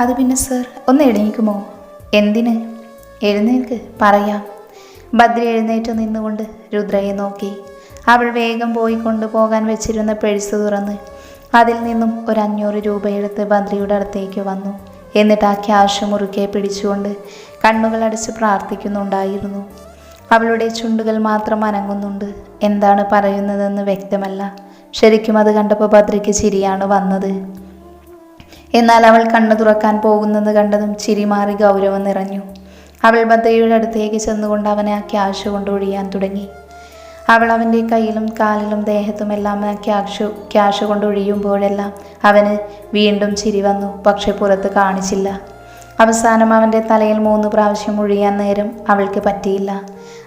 അത് പിന്നെ സർ ഒന്ന് എഴുന്നേക്കുമോ എന്തിന്? എഴുന്നേൽക്ക് പറയാം. ഭദ്ര എഴുന്നേറ്റ് നിന്നുകൊണ്ട് രുദ്രയെ നോക്കി. അവൾ വേഗം പോയി കൊണ്ടുപോകാൻ വെച്ചിരുന്ന പെഴ്സ് തുറന്ന് അതിൽ നിന്നും ഒരു അഞ്ഞൂറ് രൂപ എടുത്ത് ഭദ്രയുടെ അടുത്തേക്ക് വന്നു. എന്നിട്ട് ആ ക്യാഷ് മുറുക്കെ പിടിച്ചുകൊണ്ട് കണ്ണുകൾ അടച്ച് പ്രാർത്ഥിക്കുന്നുണ്ടായിരുന്നു. അവളുടെ ചുണ്ടുകൾ മാത്രം അനങ്ങുന്നുണ്ട്. എന്താണ് പറയുന്നതെന്ന് വ്യക്തമല്ല. ശരിക്കും അത് കണ്ടപ്പോൾ ഭദ്രയ്ക്ക് ചിരിയാണ് വന്നത്. എന്നാൽ അവൾ കണ്ണു തുറക്കാൻ പോകുന്നത് കണ്ടതും ചിരി മാറി ഗൗരവം നിറഞ്ഞു. അവൾ ബദ്ധയുടെ അടുത്തേക്ക് ചെന്നുകൊണ്ട് അവനെ ആ ക്യാഷ് കൊണ്ടൊഴിയാൻ തുടങ്ങി. അവൾ അവന്റെ കയ്യിലും കാലിലും ദേഹത്തുമെല്ലാം ആ ക്യാഷ് ക്യാഷ് കൊണ്ടൊഴിയുമ്പോഴെല്ലാം അവന് വീണ്ടും ചിരി വന്നു പക്ഷെ പുറത്ത് കാണിച്ചില്ല. അവസാനം അവന്റെ തലയിൽ മൂന്ന് പ്രാവശ്യം ഒഴിയാൻ നേരം അവൾക്ക് പറ്റിയില്ല.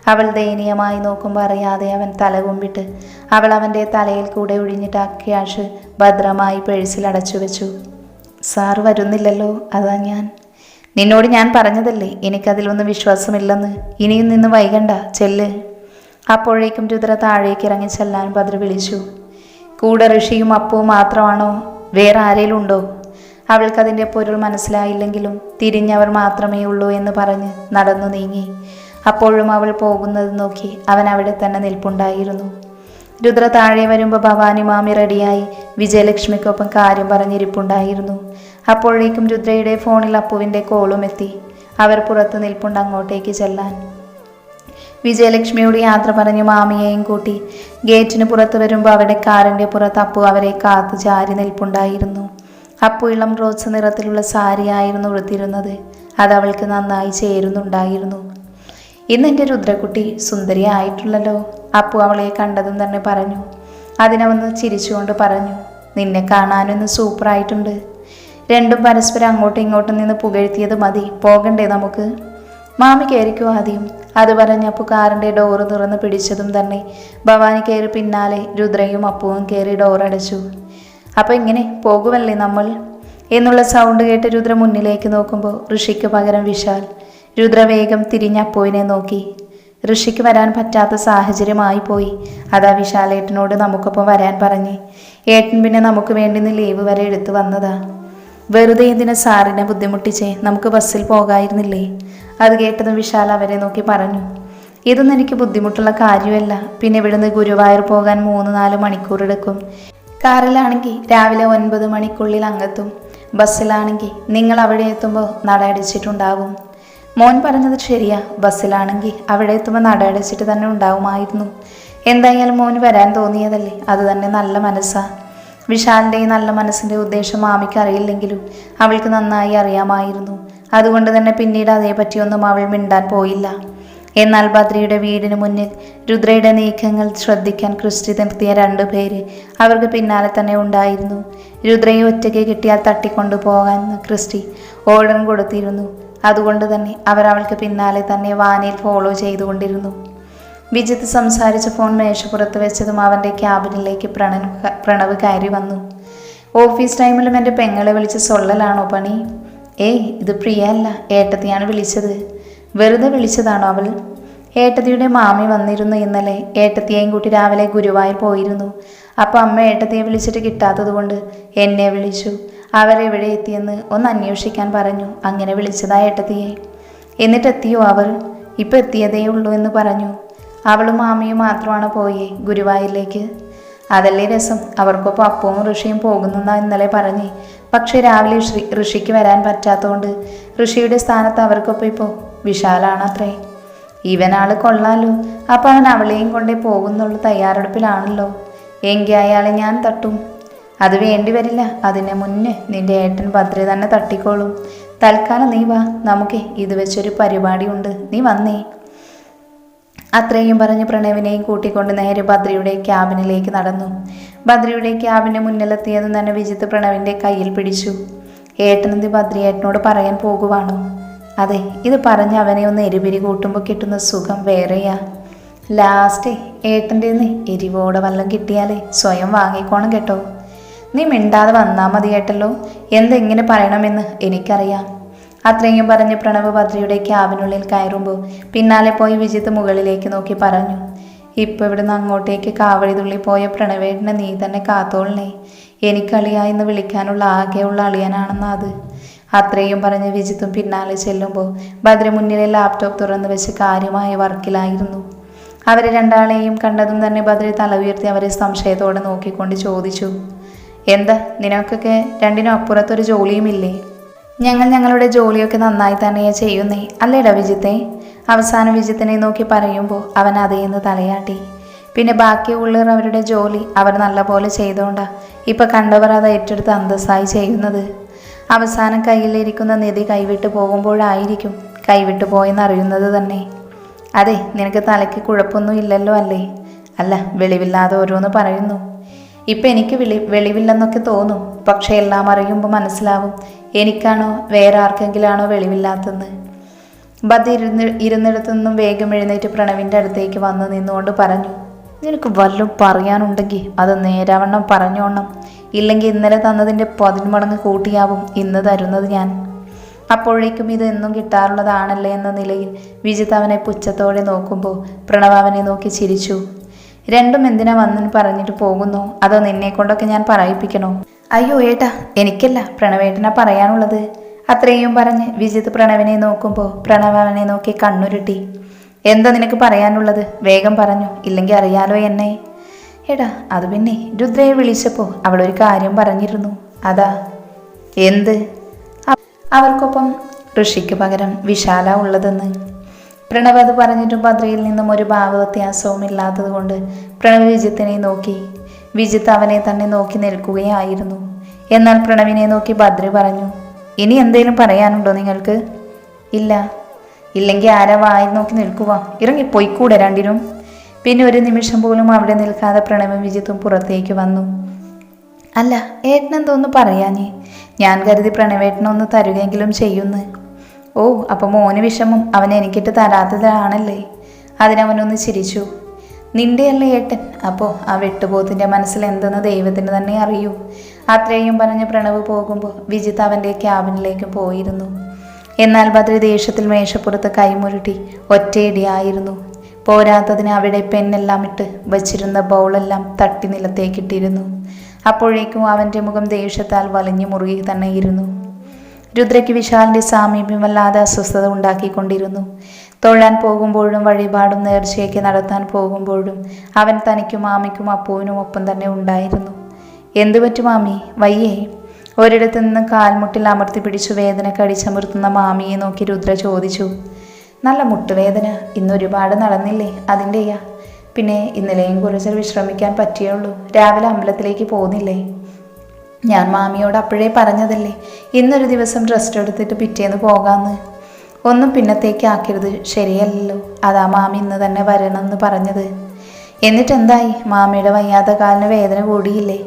അവൾ ദയനീയമായി നോക്കുമ്പോൾ അറിയാതെ അവൻ തല കുമ്പിട്ട് അവൾ അവന്റെ തലയിൽ കൂടെ ഒഴിഞ്ഞിട്ട് ആ ക്യാഷ് ഭദ്രമായി പേഴ്സിൽ അടച്ചു വെച്ചു സാർ വരുന്നില്ലല്ലോ അതാ ഞാൻ. നിന്നോട് ഞാൻ പറഞ്ഞതല്ലേ എനിക്കതിലൊന്നും വിശ്വാസമില്ലെന്ന്. ഇനിയും നിന്ന് വൈകണ്ട ചെല്ല്. അപ്പോഴേക്കും രുദ്ര താഴേക്ക് ഇറങ്ങി ചെല്ലാൻ ഭദ്ര വിളിച്ചു. കൂടെ ഋഷിയും അപ്പവും മാത്രമാണോ? വേറെ ആരേലും ഉണ്ടോ അവൾക്കതിന്റെ പൊരുൾ മനസ്സിലായില്ലെങ്കിലും തിരിഞ്ഞവർ മാത്രമേ ഉള്ളൂ എന്ന് പറഞ്ഞ് നടന്നു നീങ്ങി. അപ്പോഴും അവൾ പോകുന്നത് നോക്കി അവൻ അവിടെ തന്നെ നിൽപ്പുണ്ടായിരുന്നു. രുദ്ര താഴെ വരുമ്പോൾ ഭവാനി മാമി റെഡിയായി. വിജയലക്ഷ്മിക്കൊപ്പം കാര്യം പറഞ്ഞിരിപ്പുണ്ടായിരുന്നു. അപ്പോഴേക്കും രുദ്രയുടെ ഫോണിൽ അപ്പുവിന്റെ കോളും എത്തി. അവർ പുറത്ത് നിൽപ്പുണ്ട് അങ്ങോട്ടേക്ക് ചെല്ലാൻ. വിജയലക്ഷ്മിയോട് യാത്ര പറഞ്ഞു മാമിയെയും കൂട്ടി. ഗേറ്റിന് പുറത്ത് വരുമ്പോൾ അവിടെ കാറിന്റെ പുറത്ത് അപ്പു അവരെ കാത്തു ചാരി നിൽപ്പുണ്ടായിരുന്നു. അപ്പു ഇളം റോസ് നിറത്തിലുള്ള സാരിയായിരുന്നു ഉടുത്തിരുന്നത്. അത് അവൾക്ക് നന്നായി ചേരുന്നുണ്ടായിരുന്നു. ഇന്ന് എന്റെ രുദ്രക്കുട്ടി സുന്ദരിയായിട്ടുള്ളല്ലോ. അപ്പു അവളെ കണ്ടതും തന്നെ പറഞ്ഞു. അതിനവന്ന് ചിരിച്ചുകൊണ്ട് പറഞ്ഞു നിന്നെ കാണാനൊന്ന് സൂപ്പറായിട്ടുണ്ട്. രണ്ടും പരസ്പരം അങ്ങോട്ടും ഇങ്ങോട്ടും നിന്ന് പുകഴ്ത്തിയത് മതി. പോകണ്ടേ നമുക്ക്? മാമി കയറിക്കോ ആദ്യം. അത് പറഞ്ഞപ്പോൾ കാറിന്റെ ഡോറ് തുറന്ന് പിടിച്ചതും തന്നെ ഭവാനി കയറി പിന്നാലെ രുദ്രയും അപ്പുവും കയറി ഡോറടച്ചു. അപ്പോൾ ഇങ്ങനെ പോകുമല്ലേ നമ്മൾ? എന്നുള്ള സൗണ്ട് കേട്ട് രുദ്ര മുന്നിലേക്ക് നോക്കുമ്പോൾ ഋഷിക്ക് പകരം വിശാൽ രുദ്ര തിരിഞ്ഞപ്പോയിനെ തിരിഞ്ഞ് നോക്കി. ഋഷിക്ക് വരാൻ പറ്റാത്ത സാഹചര്യമായി പോയി. അതാ വിശാലേട്ടനോട് നമുക്കൊപ്പം വരാൻ പറഞ്ഞ്. ഏട്ടൻ പിന്നെ നമുക്ക് വേണ്ടി നിന്ന് ലീവ് വരെ എടുത്തു വന്നതാ. വെറുതെ ഇതിനെ സാറിനെ ബുദ്ധിമുട്ടിച്ചേ? നമുക്ക് ബസ്സിൽ പോകായിരുന്നില്ലേ? അത് കേട്ടതും വിശാൽ അവരെ നോക്കി പറഞ്ഞു. ഇതൊന്നും എനിക്ക് ബുദ്ധിമുട്ടുള്ള കാര്യമല്ല. പിന്നെ ഇവിടുന്ന് ഗുരുവായൂർ പോകാൻ മൂന്ന് നാല് മണിക്കൂർ എടുക്കും. കാറിലാണെങ്കിൽ രാവിലെ ഒൻപത് മണിക്കുള്ളിൽ അങ്ങെത്തും. ബസ്സിലാണെങ്കിൽ നിങ്ങൾ അവിടെ എത്തുമ്പോൾ നട അടിച്ചിട്ടുണ്ടാവും മോൻ പറഞ്ഞത് ശരിയാ. ബസ്സിലാണെങ്കിൽ അവിടെ എത്തുമ്പോൾ നട അടച്ചിട്ട് തന്നെ ഉണ്ടാവുമായിരുന്നു. എന്തായാലും മോന് വരാൻ തോന്നിയതല്ലേ? അത് തന്നെ നല്ല മനസ്സാ. വിശാലിന്റെ ഈ നല്ല മനസ്സിന്റെ ഉദ്ദേശം മാമിക്ക് അറിയില്ലെങ്കിലും അവൾക്ക് നന്നായി അറിയാമായിരുന്നു. അതുകൊണ്ട് തന്നെ പിന്നീട് അതേപറ്റിയൊന്നും അവൾ മിണ്ടാൻ പോയില്ല. എന്നാൽ ബദ്രിയുടെ വീടിന് മുന്നിൽ രുദ്രയുടെ നീക്കങ്ങൾ ശ്രദ്ധിക്കാൻ ക്രിസ്റ്റി നിർത്തിയ രണ്ടു പേര് അവർക്ക് പിന്നാലെ തന്നെ ഉണ്ടായിരുന്നു. രുദ്രയെ ഒറ്റയ്ക്ക് കിട്ടിയാൽ തട്ടിക്കൊണ്ടു പോകാൻ ക്രിസ്റ്റി ഓർഡർ കൊടുത്തിരുന്നു. അതുകൊണ്ട് തന്നെ അവർ അവൾക്ക് പിന്നാലെ തന്നെ വാനിൽ ഫോളോ ചെയ്തുകൊണ്ടിരുന്നു. വിജിത്ത് സംസാരിച്ച ഫോൺ മേശപ്പുറത്ത് വെച്ചതും അവന്റെ ക്യാബിനിലേക്ക് പ്രണവ് പ്രണവ് കയറി വന്നു. ഓഫീസ് ടൈമിലും എന്റെ പെങ്ങളെ വിളിച്ച് സൊള്ളലാണോ പണി? ഏയ് ഇത് പ്രിയ അല്ല ഏട്ടത്തിയാണ് വിളിച്ചത്. വെറുതെ വിളിച്ചതാണോ അവൾ? ഏട്ടത്തിയുടെ മാമി വന്നിരുന്നു ഇന്നലെ. ഏട്ടത്തിയെയും കൂട്ടി രാവിലെ ഗുരുവായൂർ പോയിരുന്നു. അപ്പോൾ അമ്മ ഏട്ടത്തിയെ വിളിച്ചിട്ട് കിട്ടാത്തത് കൊണ്ട് എന്നെ വിളിച്ചു. അവരെവിടെ എത്തിയെന്ന് ഒന്ന് അന്വേഷിക്കാൻ പറഞ്ഞു. അങ്ങനെ വിളിച്ചതാ ഏട്ടത്തിയെ. എന്നിട്ടെത്തിയോ അവർ? ഇപ്പം എത്തിയതേ ഉള്ളൂ എന്ന് പറഞ്ഞു. അവളും മാമിയും മാത്രമാണ് പോയേ ഗുരുവായൂരിലേക്ക്. അതല്ലേ രസം. അവർക്കൊപ്പം അപ്പവും ഋഷിയും പോകുന്നെന്നാ ഇന്നലെ പറഞ്ഞ്. പക്ഷേ രാവിലെ ഋഷി ഋഷിക്ക് വരാൻ പറ്റാത്തതുകൊണ്ട് ഋഷിയുടെ സ്ഥാനത്ത് അവർക്കൊപ്പം ഇപ്പോൾ വിശാലാണത്രേ. ഇവനാൾ കൊള്ളാലോ. അപ്പം അവൻ അവളെയും കൊണ്ടേ പോകുന്നുള്ള തയ്യാറെടുപ്പിലാണല്ലോ. എങ്കിൽ അയാളെ ഞാൻ തട്ടും. അത് വേണ്ടി വരില്ല. അതിന് മുന്നേ നിന്റെ ഏട്ടൻ ഭദ്രെ തന്നെ തട്ടിക്കോളും. തൽക്കാലം നീ വാ. നമുക്ക് ഇത് വെച്ചൊരു പരിപാടിയുണ്ട്. നീ വന്നേ. അത്രയും പറഞ്ഞ് പ്രണവിനെയും കൂട്ടിക്കൊണ്ട് നേരെ ഭദ്രയുടെ ക്യാബിനിലേക്ക് നടന്നു. ഭദ്രയുടെ ക്യാബിന് മുന്നിലെത്തിയതും തന്നെ വിജിത്ത് പ്രണവിന്റെ കയ്യിൽ പിടിച്ചു. ഏട്ടനെന്ത് ഭദ്രയേട്ടനോട് പറയാൻ പോകുവാണോ? അതെ ഇത് പറഞ്ഞ് അവനെ ഒന്ന് എരിപിരി കൂട്ടുമ്പോൾ കിട്ടുന്ന സുഖം വേറെയാ. ലാസ്റ്റ് ഏട്ടന്റെ എരിവോടെ വല്ലം കിട്ടിയാലേ സ്വയം വാങ്ങിക്കോണം കേട്ടോ. നീ മിണ്ടാതെ വന്നാൽ മതി കേട്ടല്ലോ എന്തെങ്ങനെ പറയണമെന്ന് എനിക്കറിയാം. അത്രയും പറഞ്ഞ് പ്രണവ് ഭദ്രയുടെ ക്യാബിനുള്ളിൽ കയറുമ്പോൾ പിന്നാലെ പോയി വിജിത്ത് മുകളിലേക്ക് നോക്കി പറഞ്ഞു ഇപ്പോൾ ഇവിടുന്ന് അങ്ങോട്ടേക്ക് കാവഴി തുള്ളി പോയ പ്രണവേട്ടനെ നീ തന്നെ കാത്തോളണേ. എനിക്കളിയാ എന്ന് വിളിക്കാനുള്ള ആകെയുള്ള അളിയനാണെന്നാ അത്. അത്രയും പറഞ്ഞ് വിജിത്തും പിന്നാലെ ചെല്ലുമ്പോൾ ഭദ്ര മുന്നിലെ ലാപ്ടോപ്പ് തുറന്നു വെച്ച് കാര്യമായ വർക്കിലായിരുന്നു. അവരെ രണ്ടാളെയും കണ്ടതും തന്നെ ഭദ്ര തല ഉയർത്തി അവരെ സംശയത്തോടെ നോക്കിക്കൊണ്ട് ചോദിച്ചു എന്താ നിനക്കൊക്കെ രണ്ടിനും അപ്പുറത്തൊരു ജോലിയുമില്ലേ? ഞങ്ങൾ ഞങ്ങളുടെ ജോലിയൊക്കെ നന്നായി തന്നെയാ ചെയ്യുന്നേ അല്ലേടാ വിജിത്തെ? അവസാനം വിജിത്തിനെ നോക്കി പറയുമ്പോൾ അവൻ അതേന്ന് തലയാട്ടി. പിന്നെ ബാക്കിയുള്ളവർ അവരുടെ ജോലി അവർ നല്ലപോലെ ചെയ്തുകൊണ്ടാ ഇപ്പം കണ്ടവർ അത് ഏറ്റെടുത്ത് അന്തസ്സായി ചെയ്യുന്നത്. അവസാനം കയ്യിലിരിക്കുന്ന നിധി കൈവിട്ട് പോകുമ്പോഴായിരിക്കും പോയെന്ന് അറിയുന്നത് തന്നെ. അതെ നിനക്ക് തലയ്ക്ക് കുഴപ്പമൊന്നും ഇല്ലല്ലോ അല്ലേ? അല്ല വെളിവില്ലാതെ ഓരോന്ന് പറയുന്നു. ഇപ്പം എനിക്ക് വിളി വെളിവില്ലെന്നൊക്കെ തോന്നും. പക്ഷെ എല്ലാം അറിയുമ്പോൾ മനസ്സിലാവും. എനിക്കാണോ വേറെ ആർക്കെങ്കിലാണോ വെളിവില്ലാത്തതെന്ന്. ബദ് ഇരുന്ന് ഇരുന്നിടത്തു നിന്നും വേഗം എഴുന്നേറ്റ് പ്രണവിന്റെ അടുത്തേക്ക് വന്ന് നിന്നുകൊണ്ട് പറഞ്ഞു നിനക്ക് വല്ലതും പറയാനുണ്ടെങ്കിൽ അത് നേരാവണ്ണം പറഞ്ഞോണം ഇല്ലെങ്കിൽ ഇന്നലെ തന്നതിന്റെ പതിന്മടങ്ങ് കൂട്ടിയാവും ഇന്ന് തരുന്നത് ഞാൻ. അപ്പോഴേക്കും ഇത് എന്നും കിട്ടാറുള്ളതാണല്ലേ എന്ന നിലയിൽ വിജിത് അവനെ പുച്ഛത്തോടെ നോക്കുമ്പോൾ പ്രണവ് അവനെ നോക്കി ചിരിച്ചു. രണ്ടും എന്തിനാ വന്നു പറഞ്ഞിട്ട് പോകുന്നു? അതോ നിന്നെ കൊണ്ടൊക്കെ ഞാൻ പറയിപ്പിക്കണോ? അയ്യോ ഏട്ടാ എനിക്കല്ല പ്രണവേട്ടനാ പറയാനുള്ളത്. അത്രയും പറഞ്ഞ് വിജിത് പ്രണവിനെ നോക്കുമ്പോൾ പ്രണവ് അവനെ നോക്കി കണ്ണുരുട്ടി. എന്താ നിനക്ക് പറയാനുള്ളത്? വേഗം പറഞ്ഞു ഇല്ലെങ്കിൽ അറിയാലോ എന്നെ. എടാ അത് പിന്നെ രുദ്രയെ വിളിച്ചപ്പോൾ അവളൊരു കാര്യം പറഞ്ഞിരുന്നു. അതാ എന്ത്? അവർക്കൊപ്പം ഋഷിക്ക് പകരം വിശാല ഉള്ളതെന്ന്. പ്രണവ് അത് പറഞ്ഞിട്ടും ഭദ്രയിൽ നിന്നും ഒരു ഭാവവ്യത്യാസവും ഇല്ലാത്തത് കൊണ്ട് പ്രണവ് വിജിത്തിനെ നോക്കി. വിജിത്ത് അവനെ തന്നെ നോക്കി നിൽക്കുകയായിരുന്നു. എന്നാൽ പ്രണവിനെ നോക്കി ഭദ്ര പറഞ്ഞു ഇനി എന്തെങ്കിലും പറയാനുണ്ടോ നിങ്ങൾക്ക്? ഇല്ല. ഇല്ലെങ്കിൽ ആരാ വായി നോക്കി നിൽക്കുക. ഇറങ്ങി പോയിക്കൂടെ രണ്ടിനും. പിന്നെ ഒരു നിമിഷം പോലും അവിടെ നിൽക്കാതെ പ്രണവും വിജിത്തും പുറത്തേക്ക് വന്നു. അല്ല ഏട്ടനെന്തോന്ന് പറയാനേ ഞാൻ കരുതി പ്രണവേട്ടനൊന്ന് തരുകയെങ്കിലും ചെയ്യുന്നു. ഓ അപ്പൊ മോന് വിഷമം അവൻ എനിക്കിട്ട് തരാത്തതാണല്ലേ? അതിനവനൊന്ന് ചിരിച്ചു. നിന്റെയല്ലേ ഏട്ടൻ? അപ്പോൾ ആ വെട്ടുപോത്തിന്റെ മനസ്സിൽ എന്തെന്ന് ദൈവത്തിന് തന്നെ അറിയൂ. അത്രയും പറഞ്ഞ് പ്രണവ് പോകുമ്പോൾ വിജിത്ത് അവന്റെ ക്യാബിനിലേക്ക് പോയിരുന്നു. എന്നാൽ ബദ്രി ദേഷ്യത്തിൽ മേശപ്പുറത്ത് കൈമുരുട്ടി ഒറ്റയിടിയായിരുന്നു പോരാത്തതിന് അവിടെ പെന്നെല്ലാം ഇട്ട് വച്ചിരുന്ന ബൗളെല്ലാം തട്ടി നിലത്തേക്കിട്ടിരുന്നു അപ്പോഴേക്കും അവന്റെ മുഖം ദേഷ്യത്താൽ വലിഞ്ഞു മുറുകി തന്നെ ഇരുന്നു. രുദ്രയ്ക്ക് വിശാലിന്റെ സാമീപ്യം വല്ലാതെ അസ്വസ്ഥത ഉണ്ടാക്കിക്കൊണ്ടിരുന്നു. തൊഴാൻ പോകുമ്പോഴും വഴിപാടും നേർച്ചയൊക്കെ നടത്താൻ പോകുമ്പോഴും അവൻ തനിക്കും മാമിക്കും അപ്പുവിനും ഒപ്പം തന്നെ ഉണ്ടായിരുന്നു. എന്തു പറ്റും മാമി? വയ്യേ. ഒരിടത്തു നിന്ന് കാൽമുട്ടിൽ അമർത്തി പിടിച്ചു വേദന കടിച്ചമർത്തുന്ന മാമിയെ നോക്കി രുദ്ര ചോദിച്ചു. നല്ല മുട്ടുവേദന. ഇന്ന് ഒരുപാട് നടന്നില്ലേ? അതിന്റെയാ പിന്നെ ഇന്നലെയും കുറച്ച് വിശ്രമിക്കാൻ പറ്റിയുള്ളൂ രാവിലെ അമ്പലത്തിലേക്ക് പോകുന്നില്ലേ? ഞാൻ മാമിയോട് അപ്പോഴേ പറഞ്ഞതല്ലേ ഇന്നൊരു ദിവസം റെസ്റ്റ് എടുത്തിട്ട് പിറ്റേന്ന് പോകാമെന്ന് ഒന്നും പിന്നത്തേക്ക് ആക്കരുത് ശരിയല്ലല്ലോ. അതാ മാമി ഇന്ന് തന്നെ വരണമെന്ന് പറഞ്ഞത്. എന്നിട്ടെന്തായി? മാമിയുടെ വയ്യാത്ത കാലിന് വേദന കൂടിയില്ലേ?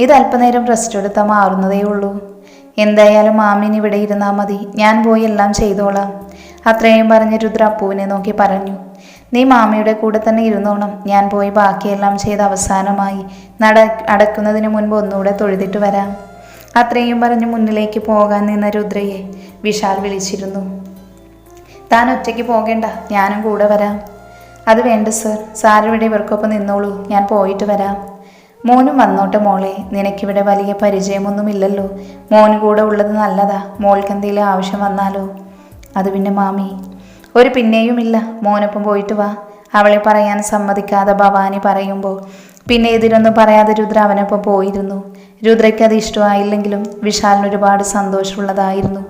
ഇത് അല്പനേരം റെസ്റ്റ് എടുത്താൽ മാറുന്നതേ ഉള്ളൂ. എന്തായാലും മാമിന് ഇവിടെ ഇരുന്നാൽ മതി. ഞാൻ പോയി എല്ലാം ചെയ്തോളാം. അത്രയും പറഞ്ഞ് രുദ്ര അപ്പുവിനെ നോക്കി പറഞ്ഞു. നീ മാമയുടെ കൂടെ തന്നെ ഇരുന്നോണം. ഞാൻ പോയി ബാക്കിയെല്ലാം ചെയ്ത് അവസാനമായി. നട അടക്കുന്നതിന് മുൻപ് ഒന്നുകൂടെ തൊഴുതിട്ട് വരാം. അത്രയും പറഞ്ഞ് മുന്നിലേക്ക് പോകാൻ നിന്ന രുദ്രയെ വിശാൽ വിളിച്ചിരുന്നു. താൻ ഒറ്റയ്ക്ക് പോകേണ്ട. ഞാനും കൂടെ വരാം. അത് വേണ്ട സർ. സാറിവിടെ ഇവർക്കൊപ്പം നിന്നോളൂ. ഞാൻ പോയിട്ട് വരാം. മോനും വന്നോട്ടെ മോളെ. നിനക്കിവിടെ വലിയ പരിചയമൊന്നുമില്ലല്ലോ. മോന് കൂടെ ഉള്ളത് നല്ലതാ. മോൾക്ക് എന്തെങ്കിലും ആവശ്യം വന്നാലോ? അത് പിന്നെ മാമി. ഒരു പിന്നെയുമില്ല. മോനൊപ്പം പോയിട്ട് വാ. അവളെ പറയാൻ സമ്മതിക്കാതെ ഭവാനി പറയുമ്പോൾ പിന്നെ ഇതിനൊന്നും പറയാതെ രുദ്ര അവനൊപ്പം പോയിരുന്നു. രുദ്രയ്ക്ക് അത് ഇഷ്ടമായില്ലെങ്കിലും വിശാലിന് ഒരുപാട് സന്തോഷമുള്ളതായിരുന്നു.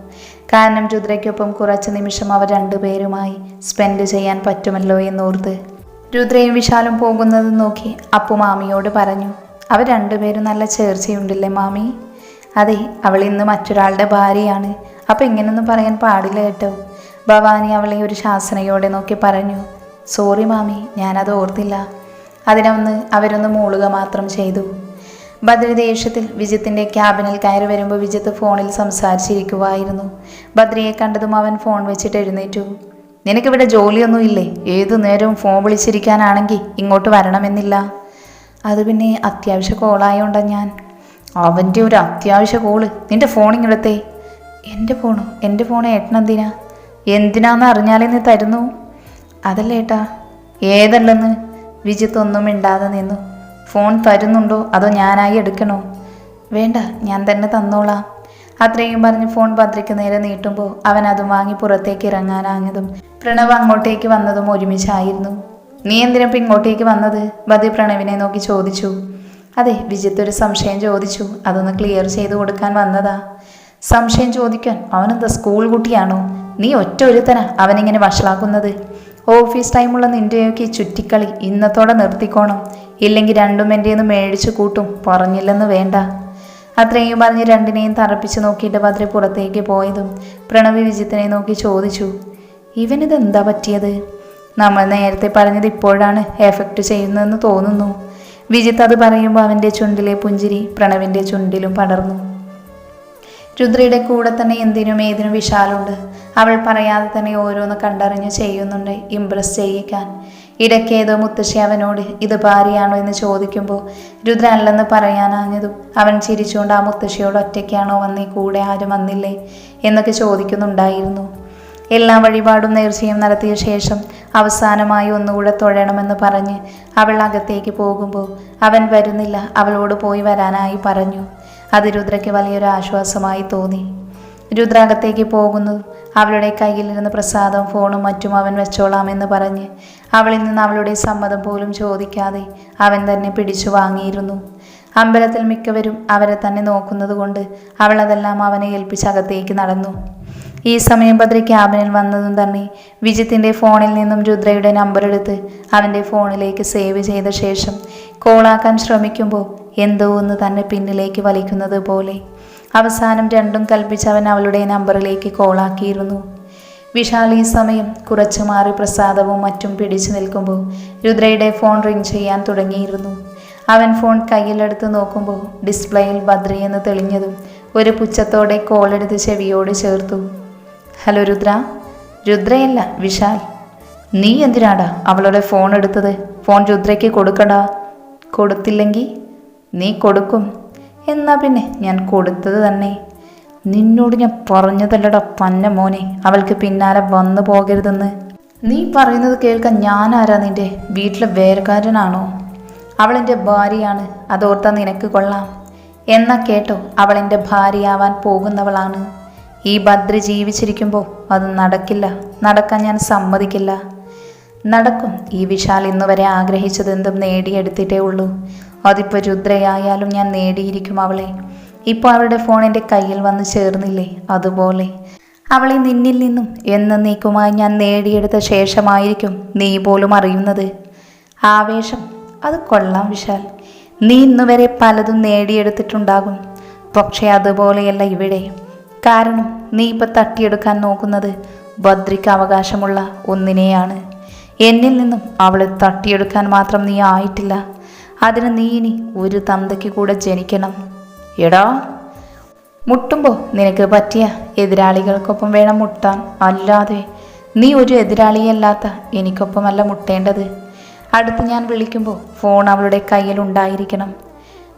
കാരണം രുദ്രയ്ക്കൊപ്പം കുറച്ച് നിമിഷം അവർ രണ്ടുപേരുമായി സ്പെൻഡ് ചെയ്യാൻ പറ്റുമല്ലോ എന്നോർത്ത് രുദ്രയും വിശാലും പോകുന്നത് നോക്കി അപ്പു മാമിയോട് പറഞ്ഞു അവർ രണ്ടുപേരും നല്ല ചേർച്ചയുണ്ടല്ലേ മാമി? അതെ അവൾ ഇന്ന് മറ്റൊരാളുടെ ഭാര്യയാണ്. അപ്പം ഇങ്ങനൊന്നും പറയാൻ പാടില്ല കേട്ടോ. ഭവാനി അവളെ ഒരു ശാസനയോടെ നോക്കി പറഞ്ഞു സോറി മാമി ഞാനത് ഓർത്തില്ല. അതിനൊന്ന് അവരൊന്ന് മൂളുക മാത്രം ചെയ്തു. ബദ്രി ദേഷ്യത്തിൽ വിജിത്തിന്റെ ക്യാബിനിൽ കയറി വരുമ്പോൾ വിജിത്ത് ഫോണിൽ സംസാരിച്ചിരിക്കുവായിരുന്നു. ബദ്രിയെ കണ്ടതും അവൻ ഫോൺ വെച്ചിട്ട് എഴുന്നേറ്റു. നിനക്കിവിടെ ജോലിയൊന്നും ഇല്ലേ? ഏതു നേരവും ഫോൺ വിളിച്ചിരിക്കാനാണെങ്കിൽ ഇങ്ങോട്ട് വരണമെന്നില്ല. അത് പിന്നെ അത്യാവശ്യ കോളായോണ്ടാ ഞാൻ. അവന്റെ ഒരു അത്യാവശ്യ കോൾ നിന്റെ ഫോൺ എന്റെ ഫോണോ എന്റെ ഫോൺ ഏട്ടനെന്തിനാ? എന്തിനാന്ന് അറിഞ്ഞാലേ നീ തരുന്നു? അതല്ല ഏട്ടാ ഏതല്ലെന്ന്? വിജിത്ത് ഒന്നും മിണ്ടാതെ നിന്നു. ഫോൺ തരുന്നുണ്ടോ? അതോ ഞാനായി എടുക്കണോ? വേണ്ട ഞാൻ തന്നെ തന്നോളാം. അത്രയും പറഞ്ഞ് ഫോൺ ഭദ്രയ്ക്ക് നേരെ നീട്ടുമ്പോൾ അവൻ അത് വാങ്ങി പുറത്തേക്ക് ഇറങ്ങാനാഞ്ഞതും പ്രണവ് അങ്ങോട്ടേക്ക് വന്നതും ഒരുമിച്ചായിരുന്നു. നീ എന്തിനപ്പം ഇങ്ങോട്ടേക്ക് വന്നത്? ബദി പ്രണവിനെ നോക്കി ചോദിച്ചു. അതെ വിജിത്ത് ഒരു സംശയം ചോദിച്ചു. അതൊന്ന് ക്ലിയർ ചെയ്ത് കൊടുക്കാൻ വന്നതാ. സംശയം ചോദിക്കാൻ അവനെന്താ സ്കൂൾ കുട്ടിയാണോ? നീ ഒറ്റ ഒരുത്തനാ അവനിങ്ങനെ വഷളാക്കുന്നത്? ഓഫീസ് ടൈമുള്ള നിന്റെയൊക്കെ ഈ ചുറ്റിക്കളി ഇന്നത്തോടെ നിർത്തിക്കോണം. ഇല്ലെങ്കിൽ രണ്ടും എന്റെ മേടിച്ചു കൂട്ടും. പറഞ്ഞില്ലെന്ന് വേണ്ട. അത്രയും പറഞ്ഞ് രണ്ടിനെയും തറപ്പിച്ച് നോക്കിയിട്ട് ഭദ്ര പുറത്തേക്ക് പോയതും പ്രണവി വിജിത്തിനെ നോക്കി ചോദിച്ചു ഇവനിത് എന്താ പറ്റിയത്? നമ്മൾ നേരത്തെ പറഞ്ഞത് ഇപ്പോഴാണ് എഫക്റ്റ് ചെയ്യുന്നതെന്ന് തോന്നുന്നു. വിജിത്ത് അത് പറയുമ്പോൾ അവന്റെ ചുണ്ടിലെ പുഞ്ചിരി പ്രണവിന്റെ ചുണ്ടിലും പടർന്നു. രുദ്രയുടെ കൂടെ തന്നെ എന്തിനും ഏതിനും വിശാലുണ്ട്. അവൾ പറയാതെ തന്നെ ഓരോന്ന് കണ്ടറിഞ്ഞ് ചെയ്യുന്നുണ്ട് ഇംപ്രസ് ചെയ്യിക്കാൻ. ഇടയ്ക്കേതോ മുത്തശ്ശി അവനോട് ഇത് ഭാര്യയാണോ? എന്ന് ചോദിക്കുമ്പോൾ രുദ്ര അല്ലെന്ന് പറയാനാഞ്ഞതും അവൻ ചിരിച്ചുകൊണ്ട് ആ മുത്തശ്ശിയോട് ഒറ്റയ്ക്കാണോ വന്നേ? കൂടെ ആരും വന്നില്ലേ? എന്നൊക്കെ ചോദിക്കുന്നുണ്ടായിരുന്നു. എല്ലാ വഴിപാടും നേർച്ചയും നടത്തിയ ശേഷം അവസാനമായി ഒന്നുകൂടെ തൊഴണമെന്ന് പറഞ്ഞ് അവൾ അകത്തേക്ക് പോകുമ്പോൾ അവൻ വരുന്നില്ല അവളോട് പോയി വരാനായി പറഞ്ഞു. അത് രുദ്രയ്ക്ക് വലിയൊരു ആശ്വാസമായി തോന്നി. രുദ്ര അകത്തേക്ക് പോകുന്നു. അവളുടെ കയ്യിലിരുന്ന് പ്രസാദം ഫോണും മറ്റും അവൻ വെച്ചോളാമെന്ന് പറഞ്ഞ് അവളിൽ നിന്ന് അവളുടെ സമ്മതം പോലും ചോദിക്കാതെ അവൻ തന്നെ പിടിച്ചു വാങ്ങിയിരുന്നു. അമ്പലത്തിൽ മിക്കവരും അവരെ തന്നെ നോക്കുന്നത് കൊണ്ട് അവൾ അതെല്ലാം അവനെ ഏൽപ്പിച്ച് അകത്തേക്ക് നടന്നു. ഈ സമയം ഭദ്ര ക്യാബിനിൽ വന്നതും തന്നെ വിജിത്തിന്റെ ഫോണിൽ നിന്നും രുദ്രയുടെ നമ്പർ എടുത്ത് അവന്റെ ഫോണിലേക്ക് സേവ് ചെയ്ത ശേഷം കോളാക്കാൻ ശ്രമിക്കുമ്പോൾ എന്തോ ഒന്ന് തന്നെ പിന്നിലേക്ക് വലിക്കുന്നത് പോലെ. അവസാനം രണ്ടും കൽപ്പിച്ച് അവൻ അവളുടെ നമ്പറിലേക്ക് കോളാക്കിയിരുന്നു. വിശാൽ ഈ സമയം കുറച്ചു മാറി പ്രസാദവും മറ്റും പിടിച്ചു നിൽക്കുമ്പോൾ രുദ്രയുടെ ഫോൺ റിംഗ് ചെയ്യാൻ തുടങ്ങിയിരുന്നു. അവൻ ഫോൺ കയ്യിലെടുത്ത് നോക്കുമ്പോൾ ഡിസ്പ്ലേയിൽ ബദ്രി എന്ന് തെളിഞ്ഞതും ഒരു പുച്ഛത്തോടെ കോളെടുത്ത് ചെവിയോട് ചേർത്തു. ഹലോ രുദ്ര. രുദ്രയല്ല വിശാൽ. നീ എന്തിനാടാ അവളുടെ ഫോൺ എടുത്തത്? ഫോൺ രുദ്രയ്ക്ക് കൊടുക്കടാ? കൊടുത്തില്ലെങ്കിൽ നീ കൊടുക്കും. എന്നാ പിന്നെ ഞാൻ കൊടുത്തത് തന്നെ. നിന്നോട് ഞാൻ പറഞ്ഞതല്ലടാ പന്ന മോനെ. അവൾക്ക് പിന്നാലെ വന്നു പോകരുതെന്ന്. നീ പറയുന്നത് കേൾക്കാൻ ഞാനാരാ നിന്റെ? വീട്ടിലെ വേലക്കാരനാണോ? അവളെന്റെ ഭാര്യയാണ്. അതോർത്താ നിനക്ക് കൊള്ളാം. എന്നാ കേട്ടോ അവളെന്റെ ഭാര്യയാവാൻ പോകുന്നവളാണ്. ഈ ഭദ്രി ജീവിച്ചിരിക്കുമ്പോൾ അത് നടക്കില്ല. നടക്കാൻ ഞാൻ സമ്മതിക്കില്ല. നടക്കും. ഈ വിശാൽ ഇന്നുവരെ ആഗ്രഹിച്ചതെന്തും നേടിയെടുത്തിട്ടേ ഉള്ളൂ. അതിപ്പോൾ രുദ്രയായാലും ഞാൻ നേടിയിരിക്കും അവളെ. ഇപ്പോൾ അവളുടെ ഫോൺ എന്റെ കയ്യിൽ വന്ന് ചേർന്നില്ലേ? അതുപോലെ. അവളെ നിന്നിൽ നിന്നും എന്നേക്കുമായി ഞാൻ നേടിയെടുത്ത ശേഷമായിരിക്കും നീ പോലും അറിയുന്നത്. ആവേശം. അത് കൊള്ളാം വിശാൽ. നീ ഇന്നുവരെ പലതും നേടിയെടുത്തിട്ടുണ്ടാകും. പക്ഷേ അതുപോലെയല്ല ഇവിടെ. കാരണം നീ ഇപ്പം തട്ടിയെടുക്കാൻ നോക്കുന്നത് ഭദ്രയ്ക്ക് അവകാശമുള്ള ഒന്നിനെയാണ്. എന്നിൽ നിന്നും അവളെ തട്ടിയെടുക്കാൻ മാത്രം നീ ആയിട്ടില്ല. അതിന് നീ ഇനി ഒരു തന്തയ്ക്ക് കൂടെ ജനിക്കണം. എടാ മുട്ടുമ്പോൾ നിനക്ക് പറ്റിയ എതിരാളികൾക്കൊപ്പം വേണം മുട്ടാൻ. അല്ലാതെ നീ ഒരു എതിരാളിയല്ലാത്ത എനിക്കൊപ്പമല്ല മുട്ടേണ്ടത്. അടുത്ത് ഞാൻ വിളിക്കുമ്പോൾ ഫോൺ അവളുടെ കയ്യിലുണ്ടായിരിക്കണം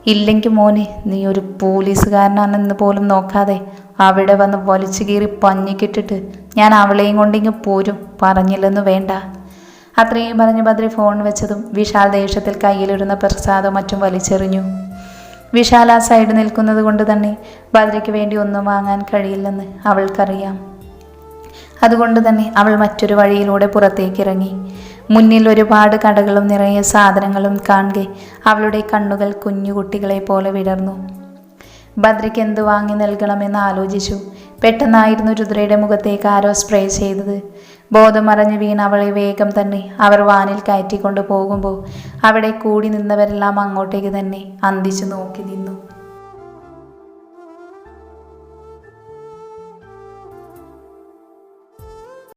ഇല്ലെങ്കിൽ മോനെ നീ ഒരു പോലീസുകാരനാണെന്ന് പോലും നോക്കാതെ അവിടെ വന്ന് വലിച്ചു കീറി പഞ്ഞിക്കിട്ടിട്ട് ഞാൻ അവളെയും കൊണ്ടിങ്ങ് പോരും. പറഞ്ഞില്ലെന്ന് വേണ്ട. അത്രയും പറഞ്ഞ് ബദ്രി ഫോൺ വെച്ചതും വിശാൽ ദേഷ്യത്തിൽ കയ്യിലിരുന്ന പ്രസാദം മറ്റും വലിച്ചെറിഞ്ഞു. വിശാൽ ആ സൈഡ് നിൽക്കുന്നത് കൊണ്ട് തന്നെ ബദ്രയ്ക്ക് വേണ്ടി ഒന്നും വാങ്ങാൻ കഴിയില്ലെന്ന് അവൾക്കറിയാം. അതുകൊണ്ട് തന്നെ അവൾ മറ്റൊരു വഴിയിലൂടെ പുറത്തേക്ക് ഇറങ്ങി മുന്നിൽ ഒരുപാട് കടകളും നിറയെ സാധനങ്ങളും കാണുകെ അവളുടെ കണ്ണുകൾ കുഞ്ഞുകുട്ടികളെ പോലെ വിടർന്നു. ഭദ്രയ്ക്ക് എന്ത് വാങ്ങി നൽകണമെന്ന് ആലോചിച്ചു. പെട്ടെന്നായിരുന്നു രുദ്രയുടെ മുഖത്തേക്ക് ആരോ സ്പ്രേ ചെയ്തത്. ബോധം മറഞ്ഞു വീണ അവളെ വേഗം തന്നെ അവർ വാനിൽ കയറ്റിക്കൊണ്ടു പോകുമ്പോൾ അവിടെ കൂടി നിന്നവരെല്ലാം അങ്ങോട്ടേക്ക് തന്നെ അന്തിച്ചു നോക്കി നിന്നു.